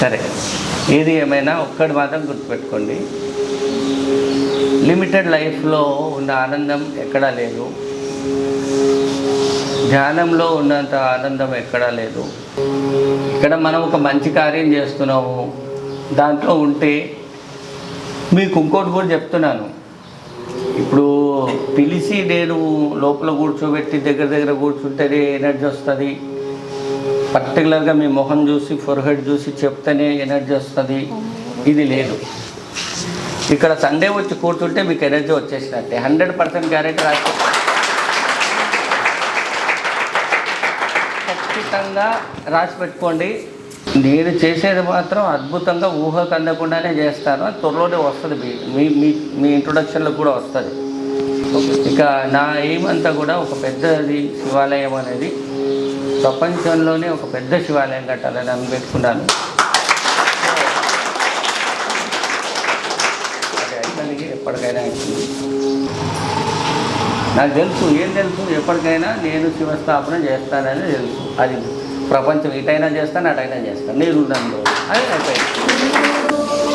సరే ఏది ఏమైనా ఒక్కటి మాత్రం గుర్తుపెట్టుకోండి. లిమిటెడ్ లైఫ్లో ఉన్న ఆనందం ఎక్కడా లేదు. ధ్యానంలో ఉన్నంత ఆనందం ఎక్కడా లేదు. ఇక్కడ మనం ఒక మంచి కార్యం చేస్తున్నాము. దాంట్లో ఉంటే మీకు ఇంకోటి కూడా చెప్తున్నాను. ఇప్పుడు పిలిచి నేను లోపల కూర్చోబెట్టి దగ్గర దగ్గర కూర్చుంటేనే ఎనర్జీ వస్తుంది. పర్టికులర్గా మీ మొహం చూసి ఫోర్హెడ్ చూసి చెప్తేనే ఎనర్జీ వస్తుంది. ఇది లేదు. ఇక్కడ సండే వచ్చి కూర్చుంటే మీకు ఎనర్జీ వచ్చేసినట్టే. హండ్రెడ్ పర్సెంట్ గ్యారెంటీ రాసి ఖచ్చితంగా రాసి పెట్టుకోండి. నేను చేసేది మాత్రం అద్భుతంగా ఊహకు అందకుండానే చేస్తాను. త్వరలోనే వస్తుంది. మీ మీ మీ మీ ఇంట్రొడక్షన్లో కూడా వస్తుంది. ఇక నా ఎయిమ్ అంతా కూడా ఒక పెద్దది శివాలయం అనేది. ప్రపంచంలోనే ఒక పెద్ద శివాలయం కట్టాలని అని పెట్టుకున్నాను. అది ఎప్పటికైనా నాకు తెలుసు ఏం తెలుసు? ఎప్పటికైనా నేను శివస్థాపన చేస్తానని తెలుసు. అది ప్రపంచం ఇటైనా చేస్తాను అటైనా చేస్తాను. నేను ఉన్నాను అది అయిపోయింది.